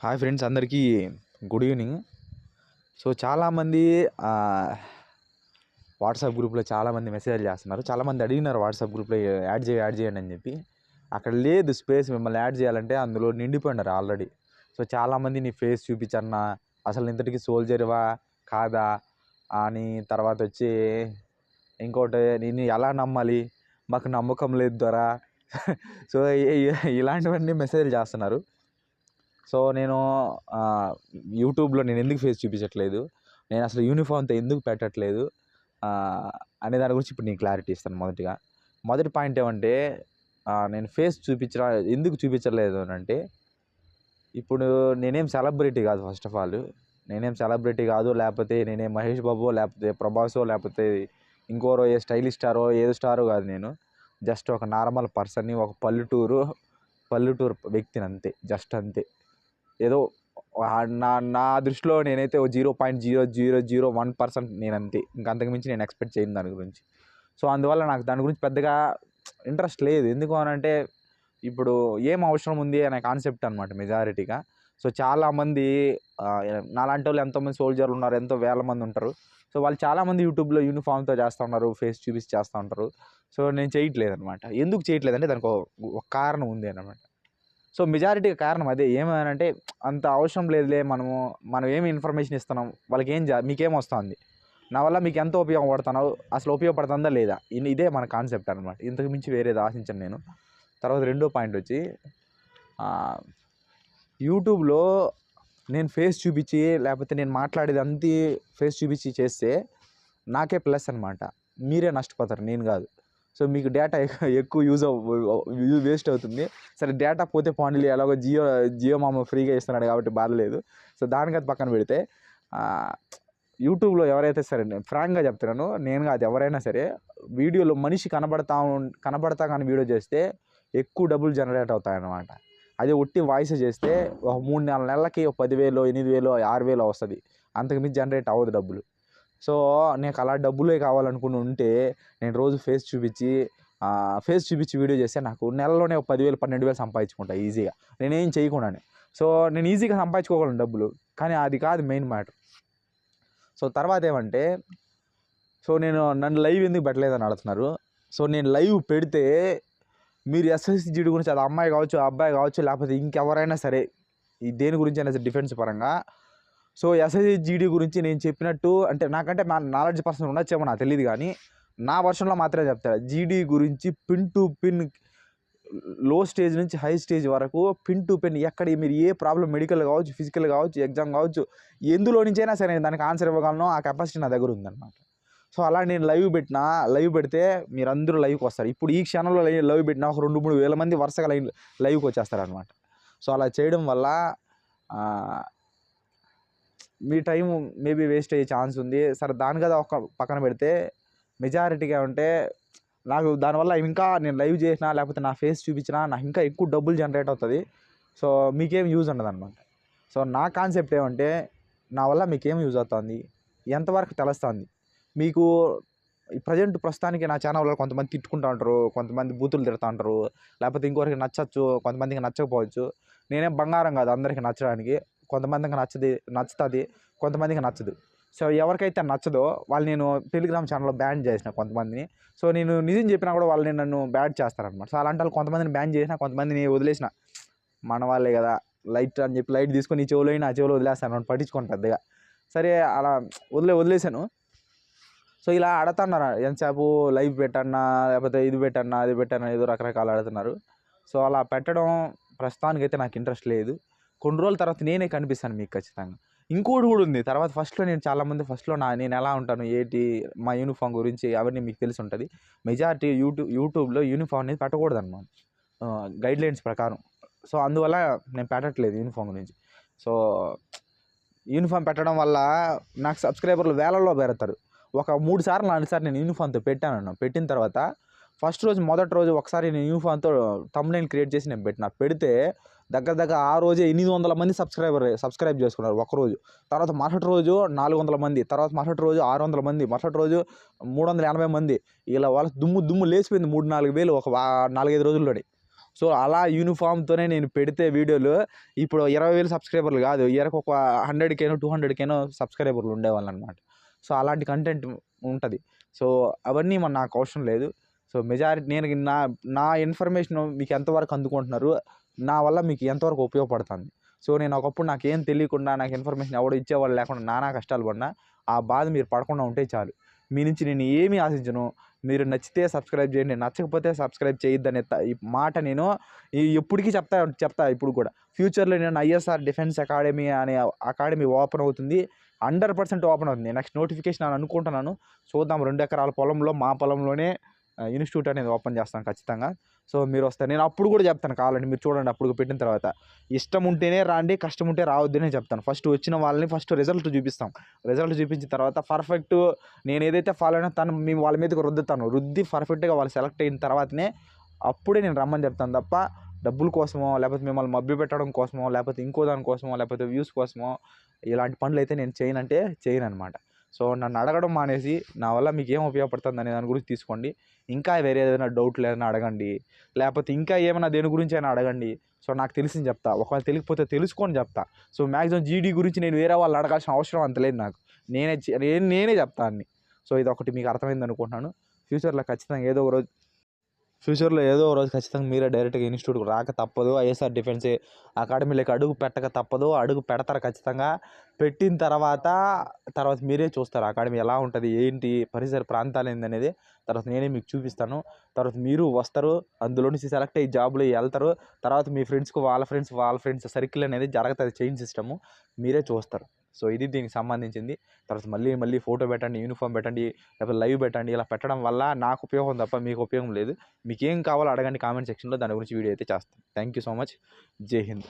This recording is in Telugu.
హాయ్ ఫ్రెండ్స్ అందరికీ గుడ్ ఈవినింగ్ సో చాలామంది వాట్సాప్ గ్రూప్లో చాలామంది మెసేజ్ చేస్తున్నారు. చాలామంది అడిగినారు వాట్సాప్ గ్రూప్లో యాడ్ చేయి యాడ్ చేయండి అని చెప్పి. అక్కడ లేదు స్పేస్ మిమ్మల్ని యాడ్ చేయాలంటే అందులో నిండిపోయినారు ఆల్రెడీ. సో చాలామంది నీ ఫేస్ చూపించన్నా అసలు ఇంతటికి సోల్జర్వా? కాదా? అని తర్వాత వచ్చి ఇంకోటి నేను ఎలా నమ్మాలి? మాకు నమ్మకం లేదు ద్వారా. సో ఇలాంటివన్నీ మెసేజ్లు చేస్తున్నారు. సో నేను యూట్యూబ్లో నేను ఎందుకు ఫేస్ చూపించట్లేదు? నేను అసలు యూనిఫామ్తో ఎందుకు పెట్టట్లేదు? అనే దాని గురించి ఇప్పుడు నేను క్లారిటీ ఇస్తాను మొదటిగా. మొదటి పాయింట్ ఏమంటే నేను ఫేస్ చూపించరా ఎందుకు చూపించలేదు అని అంటే ఇప్పుడు నేనేం సెలబ్రిటీ కాదు ఫస్ట్ ఆఫ్ ఆల్. నేనేం సెలబ్రిటీ కాదు లేకపోతే నేనేం మహేష్ బాబు లేకపోతే ప్రభాసో లేకపోతే ఇంకోరో ఏ స్టైలిష్ స్టారో ఏదో స్టారో కాదు నేను. జస్ట్ ఒక నార్మల్ పర్సన్ని ఒక పల్లెటూరు పల్లెటూరు వ్యక్తిని అంతే జస్ట్ అంతే. ఏదో నా నా దృష్టిలో నేనైతే ఓ zero point zero zero zero one percent నేను అంతే ఇంకా అంతకుమించి నేను ఎక్స్పెక్ట్ చేయను దాని గురించి. సో అందువల్ల నాకు దాని గురించి పెద్దగా ఇంట్రెస్ట్ లేదు. ఎందుకు అని అంటే ఇప్పుడు ఏం అవసరం ఉంది అనే కాన్సెప్ట్ అనమాట మెజారిటీగా. సో చాలామంది నాలాంటి వాళ్ళు ఎంతోమంది సోల్జర్లు ఉన్నారు ఎంతో వేల మంది ఉంటారు. సో వాళ్ళు చాలామంది యూట్యూబ్లో యూనిఫామ్తో చేస్తూ ఉన్నారు ఫేస్ చూపించి చేస్తూ ఉంటారు. సో నేను చేయట్లేదు అనమాట ఎందుకు చేయట్లేదు అంటే దానికి ఒక- ఒక కారణం ఉంది అనమాట సో మెజారిటీ కారణం అదే. ఏమనంటే అంత అవసరం లేదులే మనము మనం ఏమి ఇన్ఫర్మేషన్ ఇస్తున్నాం వాళ్ళకి ఏం జా మీకేం వస్తుంది నా వల్ల మీకు ఎంత ఉపయోగపడుతున్నావు అసలు ఉపయోగపడుతుందా లేదా? ఇదే మన కాన్సెప్ట్ అనమాట ఇంతకు మించి వేరేది ఆశించను నేను. తర్వాత రెండో పాయింట్ వచ్చి యూట్యూబ్లో నేను ఫేస్ చూపించి లేకపోతే నేను మాట్లాడేది అంతే ఫేస్ చూపించి చేస్తే నాకే ప్లస్ అనమాట మీరే నష్టపోతారు నేను కాదు. సో మీకు డేటా ఎక్కువ యూజ్ వేస్ట్ అవుతుంది. సరే డేటా పోతే పోనీలే ఎలాగో జియో జియో మామ ఫ్రీగా ఇస్తున్నాడు కాబట్టి బాధలేదు సో దానికది పక్కన పెడితే యూట్యూబ్లో ఎవరైతే సరే నేను ఫ్రాంక్గా చెప్తున్నాను నేను అది ఎవరైనా సరే వీడియోలో మనిషి కనబడతా కనబడతా కానీ వీడియో చేస్తే ఎక్కువ డబ్బులు జనరేట్ అవుతాయి అన్నమాట అదే ఒట్టి వాయిస్ చేస్తే ఒక మూడు నాలుగు నెలలకి ఒక పదివేలు ఎనిమిది వేలు ఆరు వేలు వస్తుంది. అంతకుమించి జనరేట్ అవ్వదు డబ్బులు. సో నాకు అలా డబ్బులే కావాలనుకుని ఉంటే నేను రోజు ఫేస్ చూపించి ఫేస్ చూపించి వీడియో చేస్తే నాకు నెలలోనే ఒక పదివేలు పన్నెండు వేలు సంపాదించుకుంటా ఈజీగా. నేనేం చేయకుండానే. సో నేను ఈజీగా సంపాదించుకోగలను డబ్బులు కానీ అది కాదు మెయిన్ మ్యాటర్. సో తర్వాత ఏమంటే సో నేను నన్ను లైవ్ ఎందుకు పెట్టలేదని అడుగుతున్నారు? సో నేను లైవ్ పెడితే మీరు ఎస్ఎస్జిడి గురించి అది అమ్మాయి కావచ్చు అబ్బాయి కావచ్చు లేకపోతే ఇంకెవరైనా సరే ఈ దేని గురించి అయినా డిఫెన్స్ పరంగా సో ఎస్ఎస్జిడి గురించి నేను చెప్పినట్టు అంటే నాకంటే మా నాలెడ్జ్ పర్సన్ ఉండొచ్చేమో నాకు తెలియదు కానీ నా వర్షన్లో మాత్రమే చెప్తాడు జీడీ గురించి పిన్ టు పిన్లో స్టేజ్ నుంచి హై స్టేజ్ వరకు పిన్ టు పిన్ ఎక్కడ మీరు ఏ ప్రాబ్లం మెడికల్ కావచ్చు ఫిజికల్ కావచ్చు ఎగ్జామ్ కావచ్చు ఎందులో నుంచైనా సరే నేను దానికి ఆన్సర్ ఇవ్వగలను. ఆ కెపాసిటీ నా దగ్గర ఉందన్నమాట. సో అలా నేను లైవ్ పెట్టినా లైవ్ పెడితే మీరందరూ లైవ్కి వస్తారు. ఇప్పుడు ఈ క్షణంలో లైవ్ లైవ్ పెట్టినా ఒక రెండు మూడు వేల మంది వరుసగా లైవ్ లైవ్కి వచ్చేస్తారు అనమాట సో అలా చేయడం వల్ల మీ టైం మేబీ వేస్ట్ అయ్యే ఛాన్స్ ఉంది. సరే దాని కదా ఒక పక్కన పెడితే మెజారిటీగా ఉంటే నాకు దానివల్ల ఇంకా నేను లైవ్ చేసినా లేకపోతే నా ఫేస్ చూపించినా నాకు ఇంకా ఎక్కువ డబ్బులు జనరేట్ అవుతుంది. సో మీకేం యూజ్ ఉండదు అనమాట సో నా కాన్సెప్ట్ ఏమంటే నా వల్ల మీకేం యూజ్ అవుతుంది? ఎంతవరకు తెలుస్తుంది? మీకు ప్రజెంట్ ప్రస్తుతానికి నా ఛానల్ వల్ల కొంతమంది తిట్టుకుంటూ ఉంటారు కొంతమంది బూతులు తిడుతూ ఉంటారు లేకపోతే ఇంకొకరికి నచ్చచ్చు కొంతమందికి నచ్చకపోవచ్చు. నేనేం బంగారం కాదు అందరికీ నచ్చడానికి. కొంతమందికి నచ్చది నచ్చుతుంది కొంతమందికి నచ్చదు. సో ఎవరికైతే నచ్చదో వాళ్ళు నేను టెలిగ్రామ్ ఛానల్లో బ్యాన్ చేసిన కొంతమందిని. సో నేను నిజం చెప్పినా కూడా వాళ్ళు నన్ను బ్యాడ్ చేస్తారనమాట సో అలాంటి వాళ్ళు కొంతమందిని బ్యాన్ చేసిన కొంతమందిని వదిలేసిన మన వాళ్ళే కదా లైట్ అని చెప్పి లైట్ తీసుకొని ఈ చెవులో అయినా ఆ చెవులో వదిలేస్తాను నన్ను పట్టించుకోండి పెద్దగా. సరే అలా వదిలే వదిలేశాను. సో ఇలా ఆడుతున్నారు ఎంతసేపు లైవ్ పెట్టన్నా లేకపోతే ఇది పెట్టన్నా అది పెట్టన్నా ఏదో రకరకాలు ఆడుతున్నారు. సో అలా పెట్టడం ప్రస్తుతానికైతే నాకు ఇంట్రెస్ట్ లేదు. కొన్ని రోజుల తర్వాత నేనే కనిపిస్తాను మీకు ఖచ్చితంగా. ఇంకోటి కూడా ఉంది. తర్వాత ఫస్ట్లో నేను చాలామంది ఫస్ట్లో నా నేను ఎలా ఉంటాను ఏంటి మా యూనిఫామ్ గురించి అవన్నీ మీకు తెలిసి ఉంటుంది. మెజారిటీ యూట్యూబ్ యూట్యూబ్లో యూనిఫామ్ అనేది పెట్టకూడదు అనమాట గైడ్ లైన్స్ ప్రకారం. సో అందువల్ల నేను పెట్టట్లేదు యూనిఫామ్ గురించి. సో యూనిఫామ్ పెట్టడం వల్ల నాకు సబ్స్క్రైబర్లు వేలల్లో పెడతారు ఒక మూడు సార్లు నాలుగు సార్లు నేను యూనిఫామ్తో పెట్టాను పెట్టిన తర్వాత ఫస్ట్ రోజు మొదటి రోజు ఒకసారి నేను యూనిఫామ్తో తమ్ముడైన క్రియేట్ చేసి నేను పెట్టిన. పెడితే దగ్గర దగ్గర ఆ రోజే ఎనిమిది వందల మంది సబ్స్క్రైబర్ సబ్స్క్రైబ్ చేసుకున్నారు ఒక రోజు. తర్వాత మరుసటి రోజు నాలుగు వందల మంది తర్వాత మరుసటి రోజు ఆరు వందల మంది మరుసటి రోజు మూడు వందల ఎనభై మంది. ఇలా వాళ్ళ దుమ్ము దుమ్ము లేచిపోయింది మూడు నాలుగు వేలు ఒక వా- నాలుగైదు రోజుల్లోనే. సో అలా యూనిఫామ్తోనే నేను పెడితే వీడియోలు ఇప్పుడు ఇరవై వేలు సబ్స్క్రైబర్లు కాదు ఇయర్కి ఒక హండ్రెడ్కేనో టూ హండ్రెడ్కేనో సబ్స్క్రైబర్లు ఉండేవాళ్ళు అనమాట సో అలాంటి కంటెంట్ ఉంటుంది. సో అవన్నీ మన నాకు అవసరం లేదు. సో మెజారిటీ నేను నా నా ఇన్ఫర్మేషన్ మీకు ఎంతవరకు అందుకుంటున్నారు నా వల్ల మీకు ఎంతవరకు ఉపయోగపడుతుంది. సో నేను ఒకప్పుడు నాకేం తెలియకుండా నాకు ఇన్ఫర్మేషన్ ఎవడో ఇచ్చేవాళ్ళు లేకుండా నానా కష్టాలు పడినా ఆ బాధ మీరు పడకుండా ఉంటే చాలు. మీ నుంచి నేను ఏమీ ఆశించను మీరు నచ్చితే సబ్స్క్రైబ్ చేయండి నచ్చకపోతే సబ్స్క్రైబ్ చేయొద్దనే మాట నేను ఈ- ఎప్పటికీ చెప్తా చెప్తా ఇప్పుడు కూడా. ఫ్యూచర్లో నేను ఐఎస్ఆర్ డిఫెన్స్ అకాడమీ అనే అకాడమీ ఓపెన్ అవుతుంది హండ్రెడ్ పర్సెంట్ ఓపెన్ అవుతుంది. నెక్స్ట్ నోటిఫికేషన్ అని అనుకుంటున్నాను. చూద్దాం రెండు ఎకరాల పొలంలో మా పొలంలోనే ఇన్స్టిట్యూట్ అనేది ఓపెన్ చేస్తాను ఖచ్చితంగా. సో మీరు వస్తారు నేను అప్పుడు కూడా చెప్తాను కావాలంటే మీరు చూడండి అప్పుడు పెట్టిన తర్వాత. ఇష్టం ఉంటేనే రాండి కష్టం ఉంటే రావద్దు నేను చెప్తాను. ఫస్ట్ వచ్చిన వాళ్ళని ఫస్ట్ రిజల్ట్ చూపిస్తాం. రిజల్ట్ చూపించిన తర్వాత పర్ఫెక్ట్ నేను ఏదైతే ఫాలో అయినా తను మేము వాళ్ళ మీదకి రుద్దుతాను. రుద్ది పర్ఫెక్ట్గా వాళ్ళు సెలెక్ట్ అయిన తర్వాతనే అప్పుడే నేను రమ్మని చెప్తాను తప్ప డబ్బుల కోసమో లేకపోతే మిమ్మల్ని మబ్బి పెట్టడం కోసమో లేకపోతే ఇంకో దాని కోసమో లేకపోతే వ్యూస్ కోసమో ఇలాంటి పనులు అయితే నేను చేయను అంటే చేయను అనమాట సో నన్ను అడగడం మానేసి నా వల్ల మీకు ఏం ఉపయోగపడుతుంది అనే దాని గురించి తీసుకోండి. ఇంకా వేరే ఏదైనా డౌట్లు ఏదైనా అడగండి. లేకపోతే ఇంకా ఏమైనా దేని గురించి అయినా అడగండి. సో నాకు తెలిసింది చెప్తా. ఒకవేళ తెలియకపోతే తెలుసుకొని చెప్తా. సో మ్యాక్సిమం జీడీ గురించి నేను వేరే వాళ్ళు అడగాల్సిన అవసరం అంత లేదు నాకు. నేనే నేను నేనే చెప్తా అన్ని. సో ఇది ఒకటి మీకు అర్థమైంది అనుకుంటున్నాను. ఫ్యూచర్లో ఖచ్చితంగా ఏదో ఒక రోజు ఫ్యూచర్లో ఏదో రోజు ఖచ్చితంగా మీరే డైరెక్ట్గా ఇన్స్టిట్యూట్కి రాక తప్పదు. ఐఎస్ఆర్ డిఫెన్స్ అకాడమీలోకి అడుగు పెట్టక తప్పదు. అడుగు పెడతారు ఖచ్చితంగా. పెట్టిన తర్వాత తర్వాత మీరే చూస్తారు అకాడమీ ఎలా ఉంటుంది ఏంటి పరిసర ప్రాంతాలు ఏందనేది. తర్వాత నేనే మీకు చూపిస్తాను. తర్వాత మీరు వస్తారు. అందులో నుంచి సెలెక్ట్ అయ్యి జాబ్లో వెళ్తారు. తర్వాత మీ ఫ్రెండ్స్కి వాళ్ళ ఫ్రెండ్స్ వాళ్ళ ఫ్రెండ్స్ సర్కిల్ అనేది జరుగుతుంది చైన్ సిస్టము. మీరే చూస్తారు. సో ఇది దీనికి సంబంధించింది. తర్వాత మళ్ళీ మళ్ళీ ఫోటో పెట్టండి యూనిఫామ్ పెట్టండి లేకపోతే లైవ్ పెట్టండి ఇలా పెట్టడం వల్ల నాకు ఉపయోగం తప్ప మీకు ఉపయోగం లేదు. మీకు ఏం కావాలో అడగండి కామెంట్ సెక్షన్లో దాని గురించి వీడియో అయితే చేస్తాను. Thank you so much. జై హింద్.